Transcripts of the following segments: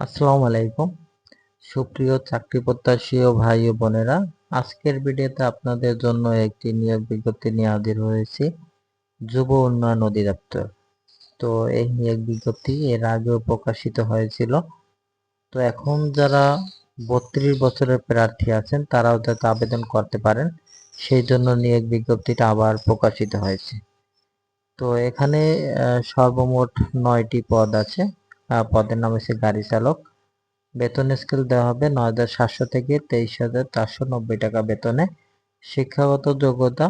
আসসালামু আলাইকুম। সুপ্রিয় চাকরি প্রত্যাশী ও ভাই ও বোনেরা, আজকের ভিডিওতে আপনাদের জন্য একটি নিয়োগ বিজ্ঞপ্তি নিয়ে হাজির হয়েছি, যুব উন্নয়ন অধিদপ্তর। তো এই নিয়োগ বিজ্ঞপ্তি এর আগেও প্রকাশিত হয়েছিল। তো এখন যারা বত্রিশ বছরের প্রার্থী আছেন, তারাও যাতে আবেদন করতে পারেন, সেই জন্য নিয়োগ বিজ্ঞপ্তিটা আবার প্রকাশিত হয়েছে। তো এখানে সর্বমোট নয়টি পদ আছে। পদের নাম হচ্ছে গাড়ি চালক। বেতন স্কেল দেওয়া হবে নয় হাজার সাতশো থেকে তেইশ হাজার চারশো নব্বই টাকা বেতনে। শিক্ষাগত যোগ্যতা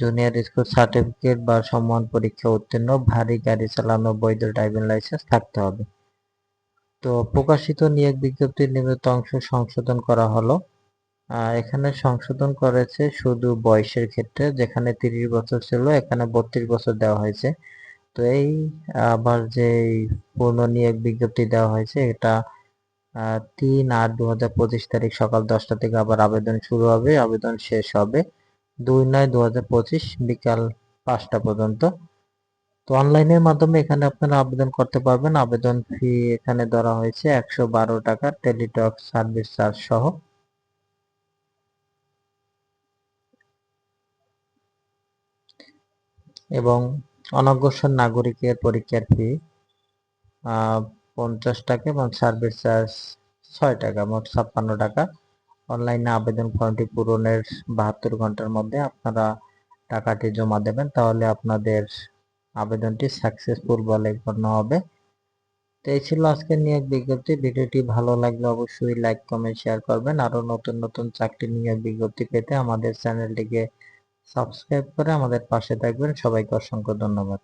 জুনিয়র স্কুল সার্টিফিকেট বা সম্মান পরীক্ষা উত্তীর্ণ, ভারী গাড়ি চালানো, বৈধ ড্রাইভিং লাইসেন্স থাকতে হবে। তো প্রকাশিত নিয়োগ বিজ্ঞপ্তির নিয়মিত অংশ সংশোধন করা হলো। এখানে সংশোধন করেছে শুধু বয়সের ক্ষেত্রে, যেখানে তিরিশ বছর ছিল, এখানে বত্রিশ বছর দেওয়া হয়েছে। তো এই আবার যে এই পূর্ণ নিয়োগ বিজ্ঞপ্তি দেওয়া হয়েছে, এটা তিন আট দু হাজার পঁচিশ তারিখ সকাল দশটা থেকে আবার আবেদন শুরু হবে, আবেদন শেষ হবে দুই নয় দু হাজার পঁচিশ বিকাল পাঁচটা পর্যন্ত। তো অনলাইনের মাধ্যমে এখানে আপনারা আবেদন করতে পারবেন। আবেদন ফি এখানে ধরা হয়েছে একশো বারো টাকা, টেলিটক সার্ভিস চার্জ সহ। এবং অনগ্রসর নাগরিকের পরীক্ষার ফি পঞ্চাশ টাকা এবং সার্ভিস চার্জ ছয় টাকা, মোট ছাপ্পান্ন টাকা। অনলাইনে আবেদন ফর্মটি পূরণের বাহাত্তর ঘণ্টার মধ্যে আপনারা টাকাটি জমা দেবেন, তাহলে আপনাদের আবেদনটি সাকসেসফুল বলে গণ্য হবে। তো এই ছিল আজকের নিয়োগ বিজ্ঞপ্তি। ভিডিওটি ভালো লাগলে অবশ্যই লাইক কমেন্ট শেয়ার করবেন। আরও নতুন নতুন চাকরি নিয়োগ বিজ্ঞপ্তি পেতে আমাদের চ্যানেলটিকে সাবস্ক্রাইব করে আমাদের পাশে থাকবেন। সবাইকে অসংখ্য ধন্যবাদ।